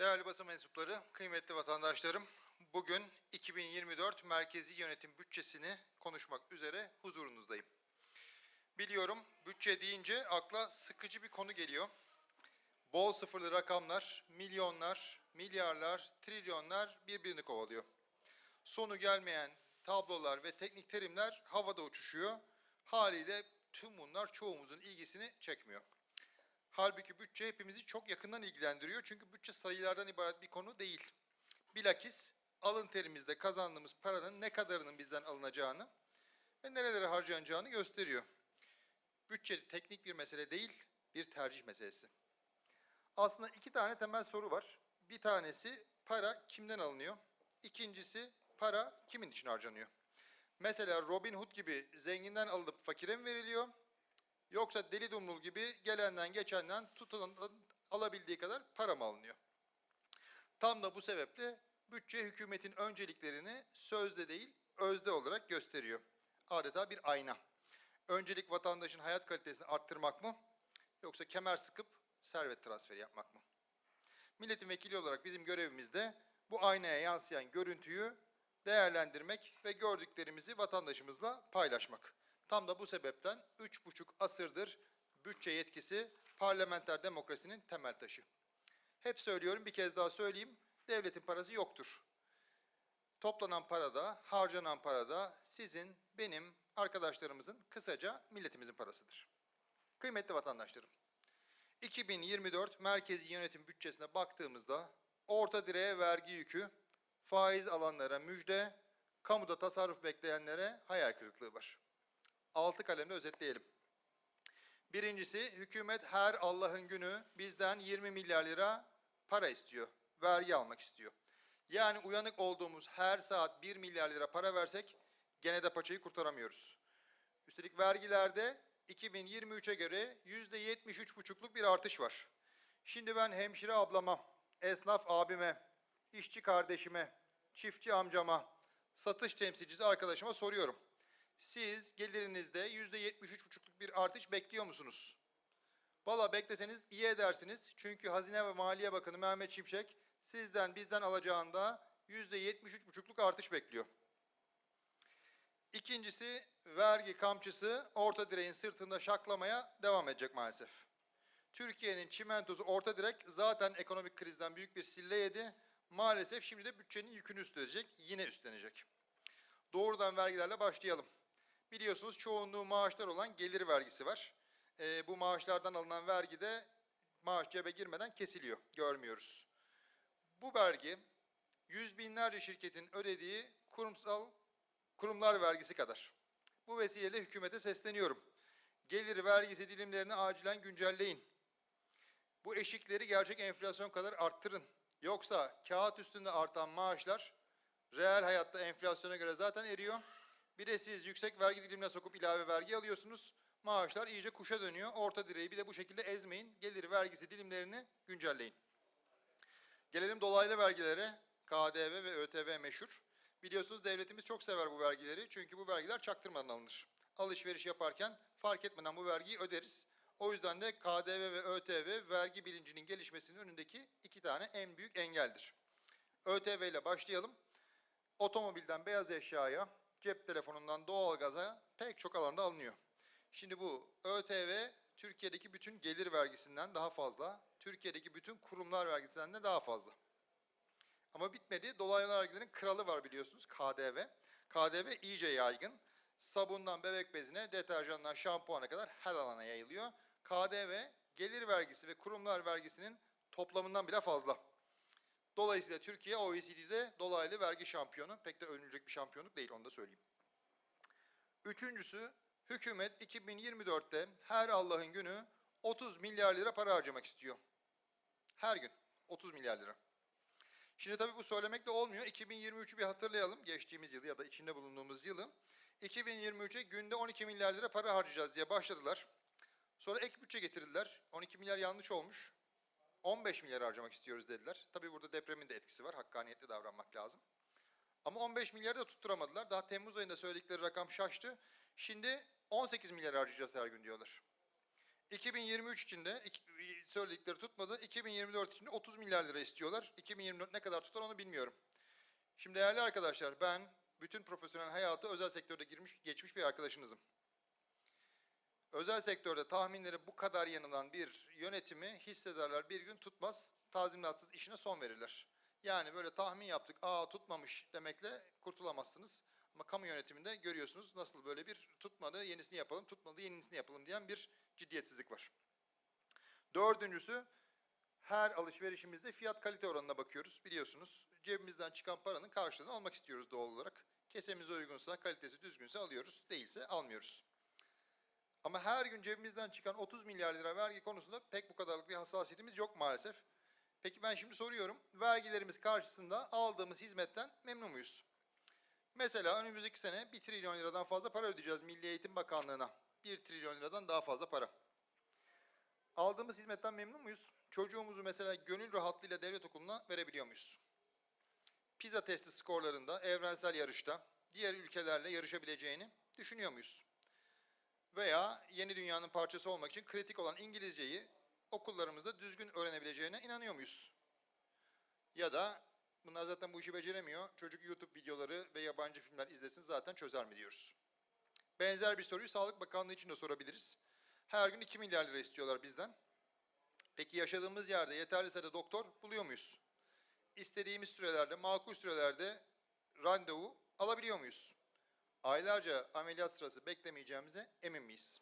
Değerli basın mensupları, kıymetli vatandaşlarım, bugün 2024 Merkezi Yönetim Bütçesini konuşmak üzere huzurunuzdayım. Biliyorum bütçe deyince akla sıkıcı bir konu geliyor. Bol sıfırlı rakamlar, milyonlar, milyarlar, trilyonlar birbirini kovalıyor. Sonu gelmeyen tablolar ve teknik terimler havada uçuşuyor. Haliyle tüm bunlar çoğumuzun ilgisini çekmiyor. Halbuki bütçe hepimizi çok yakından ilgilendiriyor. Çünkü bütçe sayılardan ibaret bir konu değil. Bilakis alın terimizde kazandığımız paranın ne kadarının bizden alınacağını ve nerelere harcanacağını gösteriyor. Bütçe teknik bir mesele değil, bir tercih meselesi. Aslında iki tane temel soru var. Bir tanesi para kimden alınıyor? İkincisi para kimin için harcanıyor? Mesela Robin Hood gibi zenginden alınıp fakire mi veriliyor? Yoksa deli dumrul gibi gelenden geçenden tutulan alabildiği kadar para mı alınıyor? Tam da bu sebeple bütçe hükümetin önceliklerini sözde değil özde olarak gösteriyor. Adeta bir ayna. Öncelik vatandaşın hayat kalitesini arttırmak mı? Yoksa kemer sıkıp servet transferi yapmak mı? Milletin vekili olarak bizim görevimiz de bu aynaya yansıyan görüntüyü değerlendirmek ve gördüklerimizi vatandaşımızla paylaşmak. Tam da bu sebepten üç buçuk asırdır bütçe yetkisi parlamenter demokrasinin temel taşı. Hep söylüyorum bir kez daha söyleyeyim, devletin parası yoktur. Toplanan parada, harcanan parada sizin, benim, arkadaşlarımızın, kısaca milletimizin parasıdır. Kıymetli vatandaşlarım, 2024 merkezi yönetim bütçesine baktığımızda orta direğe vergi yükü, faiz alanlara müjde, kamuda tasarruf bekleyenlere hayal kırıklığı var. Altı kalemle özetleyelim. Birincisi hükümet her Allah'ın günü bizden 20 milyar lira para istiyor, vergi almak istiyor. Yani uyanık olduğumuz her saat 1 milyar lira para versek gene de paçayı kurtaramıyoruz. Üstelik vergilerde 2023'e göre %73,5'luk bir artış var. Şimdi ben hemşire ablama, esnaf abime, işçi kardeşime, çiftçi amcama, satış temsilcisi arkadaşıma soruyorum. Siz gelirinizde %73,5'luk bir artış bekliyor musunuz? Valla bekleseniz iyi edersiniz. Çünkü Hazine ve Maliye Bakanı Mehmet Şimşek sizden bizden alacağında %73,5'luk artış bekliyor. İkincisi vergi kamçısı orta direğin sırtında şaklamaya devam edecek maalesef. Türkiye'nin çimentosu orta direk zaten ekonomik krizden büyük bir sille yedi. Maalesef şimdi de bütçenin yükünü üstlenecek, yine üstlenecek. Doğrudan vergilerle başlayalım. Biliyorsunuz çoğunluğu maaşlar olan gelir vergisi var. Ee, bu maaşlardan alınan vergi de maaş cebe girmeden kesiliyor, görmüyoruz. Bu vergi yüz binlerce şirketin ödediği kurumsal kurumlar vergisi kadar. Bu vesileyle hükümete sesleniyorum. Gelir vergisi dilimlerini acilen güncelleyin. Bu eşikleri gerçek enflasyon kadar arttırın. Yoksa kağıt üstünde artan maaşlar reel hayatta enflasyona göre zaten eriyor. Bir de siz yüksek vergi dilimine sokup ilave vergi alıyorsunuz. Maaşlar iyice kuşa dönüyor. Orta direği bir de bu şekilde ezmeyin. Gelir vergisi dilimlerini güncelleyin. Gelelim dolaylı vergilere. KDV ve ÖTV meşhur. Biliyorsunuz devletimiz çok sever bu vergileri. Çünkü bu vergiler çaktırmadan alınır. Alışveriş yaparken fark etmeden bu vergiyi öderiz. O yüzden de KDV ve ÖTV vergi bilincinin gelişmesinin önündeki iki tane en büyük engeldir. ÖTV ile başlayalım. Otomobilden beyaz eşyaya, cep telefonundan doğalgaza pek çok alanda alınıyor. Şimdi bu ÖTV Türkiye'deki bütün gelir vergisinden daha fazla, Türkiye'deki bütün kurumlar vergisinden de daha fazla. Ama bitmedi. Dolaylı vergilerin kralı var biliyorsunuz KDV. KDV iyice yaygın. Sabundan bebek bezine, deterjandan şampuana kadar her alana yayılıyor. KDV gelir vergisi ve kurumlar vergisinin toplamından bile fazla. Dolayısıyla Türkiye OECD'de dolaylı vergi şampiyonu. Pek de övünülecek bir şampiyonluk değil onu da söyleyeyim. Üçüncüsü hükümet 2024'te her Allah'ın günü 30 milyar lira para harcamak istiyor. Her gün 30 milyar lira. Şimdi tabii bu söylemekle olmuyor. 2023'ü bir hatırlayalım. Geçtiğimiz yılı ya da içinde bulunduğumuz yılı. 2023'e günde 12 milyar lira para harcayacağız diye başladılar. Sonra ek bütçe getirdiler. 12 milyar yanlış olmuş. 15 milyar harcamak istiyoruz dediler. Tabii burada depremin de etkisi var. Hakkaniyetli davranmak lazım. Ama 15 milyarı da tutturamadılar. Daha Temmuz ayında söyledikleri rakam şaştı. Şimdi 18 milyar harcayacağız her gün diyorlar. 2023 için de ik- söyledikleri tutmadı. 2024 için de 30 milyar lira istiyorlar. 2024 ne kadar tutar onu bilmiyorum. Şimdi değerli arkadaşlar ben bütün profesyonel hayatı özel sektörde girmiş geçmiş bir arkadaşınızım. Özel sektörde tahminleri bu kadar yanılan bir yönetimi hissederler bir gün tutmaz, tazminatsız işine son verirler. Yani böyle tahmin yaptık, aa tutmamış demekle kurtulamazsınız. Ama kamu yönetiminde görüyorsunuz nasıl böyle bir tutmadı, yenisini yapalım, tutmadı, yenisini yapalım diyen bir ciddiyetsizlik var. Dördüncüsü, her alışverişimizde fiyat kalite oranına bakıyoruz biliyorsunuz. Cebimizden çıkan paranın karşılığını almak istiyoruz doğal olarak. Kesemize uygunsa, kalitesi düzgünse alıyoruz, değilse almıyoruz. Ama her gün cebimizden çıkan 30 milyar lira vergi konusunda pek bu kadarlık bir hassasiyetimiz yok maalesef. Peki ben şimdi soruyorum, vergilerimiz karşısında aldığımız hizmetten memnun muyuz? Mesela önümüzdeki sene 1 trilyon liradan fazla para ödeyeceğiz Milli Eğitim Bakanlığı'na. 1 trilyon liradan daha fazla para. Aldığımız hizmetten memnun muyuz? Çocuğumuzu mesela gönül rahatlığıyla devlet okuluna verebiliyor muyuz? PISA testi skorlarında evrensel yarışta diğer ülkelerle yarışabileceğini düşünüyor muyuz? Veya yeni dünyanın parçası olmak için kritik olan İngilizceyi okullarımızda düzgün öğrenebileceğine inanıyor muyuz? Ya da bunlar zaten bu işi beceremiyor. Çocuk YouTube videoları ve yabancı filmler izlesin zaten çözer mi diyoruz. Benzer bir soruyu Sağlık Bakanlığı için de sorabiliriz. Her gün 2 milyar lira istiyorlar bizden. Peki yaşadığımız yerde yeterli sayıda doktor buluyor muyuz? İstediğimiz sürelerde, makul sürelerde randevu alabiliyor muyuz? Aylarca ameliyat sırası beklemeyeceğimize emin miyiz?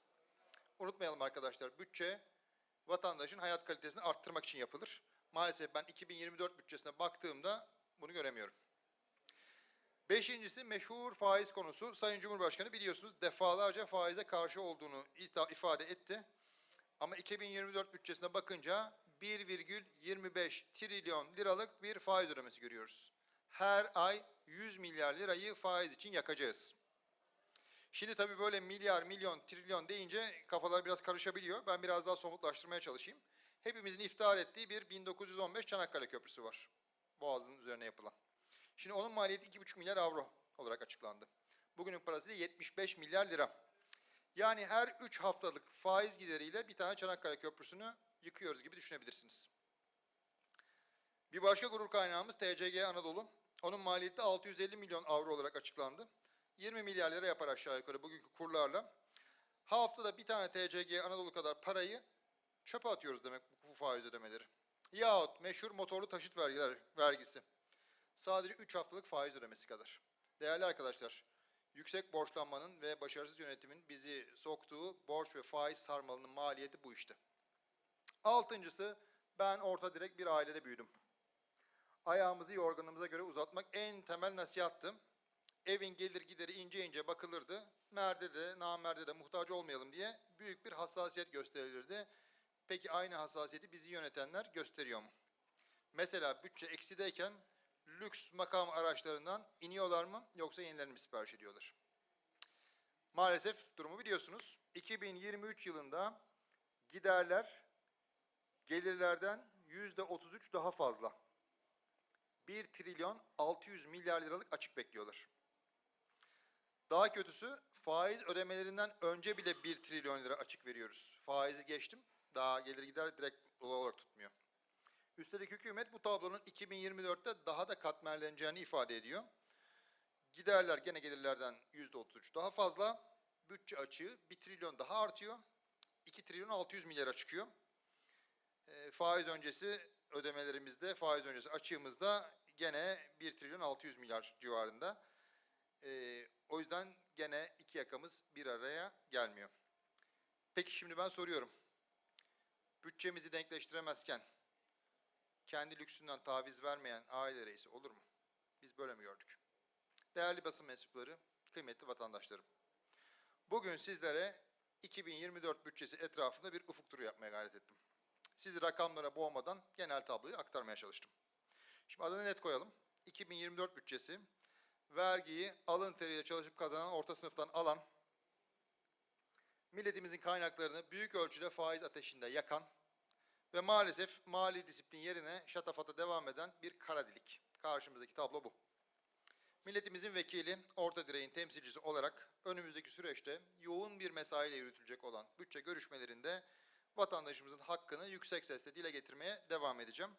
Unutmayalım arkadaşlar, bütçe vatandaşın hayat kalitesini arttırmak için yapılır. Maalesef ben 2024 bütçesine baktığımda bunu göremiyorum. Beşincisi meşhur faiz konusu. Sayın Cumhurbaşkanı biliyorsunuz defalarca faize karşı olduğunu ifade etti. Ama 2024 bütçesine bakınca 1,25 trilyon liralık bir faiz ödemesi görüyoruz. Her ay 100 milyar lirayı faiz için yakacağız. Şimdi tabii böyle milyar, milyon, trilyon deyince kafalar biraz karışabiliyor. Ben biraz daha somutlaştırmaya çalışayım. Hepimizin iftihar ettiği bir 1915 Çanakkale Köprüsü var. Boğaz'ın üzerine yapılan. Şimdi onun maliyeti 2,5 milyar avro olarak açıklandı. Bugünün parasıyla 75 milyar lira. Yani her 3 haftalık faiz gideriyle bir tane Çanakkale Köprüsü'nü yıkıyoruz gibi düşünebilirsiniz. Bir başka gurur kaynağımız TCG Anadolu. Onun maliyeti 650 milyon avro olarak açıklandı. 20 milyar lira yapar aşağı yukarı bugünkü kurlarla. Haftada bir tane TCG Anadolu kadar parayı çöpe atıyoruz demek bu faiz ödemeleri. Yahut meşhur motorlu taşıt vergiler, vergisi. Sadece 3 haftalık faiz ödemesi kadar. Değerli arkadaşlar, yüksek borçlanmanın ve başarısız yönetimin bizi soktuğu borç ve faiz sarmalının maliyeti bu işte. Altıncısı, ben orta direk bir ailede büyüdüm. Ayağımızı yorganımıza göre uzatmak en temel nasihattı. Evin gelir gideri ince ince bakılırdı. Merde de, namerde de muhtaç olmayalım diye büyük bir hassasiyet gösterilirdi. Peki aynı hassasiyeti bizi yönetenler gösteriyor mu? Mesela bütçe eksideyken lüks makam araçlarından iniyorlar mı yoksa yenilerini mi sipariş ediyorlar? Maalesef durumu biliyorsunuz. 2023 yılında giderler gelirlerden yüzde 33 daha fazla. 1 trilyon 600 milyar liralık açık bekliyorlar. Daha kötüsü faiz ödemelerinden önce bile 1 trilyon lira açık veriyoruz. Faizi geçtim. Daha gelir gider direkt dolar olarak tutmuyor. Üstelik hükümet bu tablonun 2024'te daha da katmerleneceğini ifade ediyor. Giderler gene gelirlerden %33 daha fazla. Bütçe açığı 1 trilyon daha artıyor. 2 trilyon 600 milyara çıkıyor. E, faiz öncesi ödemelerimizde, faiz öncesi açığımızda gene 1 trilyon 600 milyar civarında. E, o yüzden gene iki yakamız bir araya gelmiyor. Peki şimdi ben soruyorum. Bütçemizi denkleştiremezken kendi lüksünden taviz vermeyen aile reisi olur mu? Biz böyle mi gördük? Değerli basın mensupları, kıymetli vatandaşlarım. Bugün sizlere 2024 bütçesi etrafında bir ufuk turu yapmaya gayret ettim. Sizi rakamlara boğmadan genel tabloyu aktarmaya çalıştım. Şimdi adını net koyalım. 2024 bütçesi vergiyi alın teriyle çalışıp kazanan orta sınıftan alan, milletimizin kaynaklarını büyük ölçüde faiz ateşinde yakan ve maalesef mali disiplin yerine şatafata devam eden bir kara delik. Karşımızdaki tablo bu. Milletimizin vekili, orta direğin temsilcisi olarak önümüzdeki süreçte yoğun bir mesaiyle yürütülecek olan bütçe görüşmelerinde vatandaşımızın hakkını yüksek sesle dile getirmeye devam edeceğim.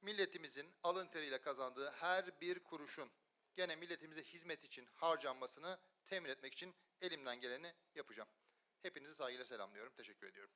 Milletimizin alın teriyle kazandığı her bir kuruşun gene milletimize hizmet için harcanmasını temin etmek için elimden geleni yapacağım. Hepinizi saygıyla selamlıyorum. Teşekkür ediyorum.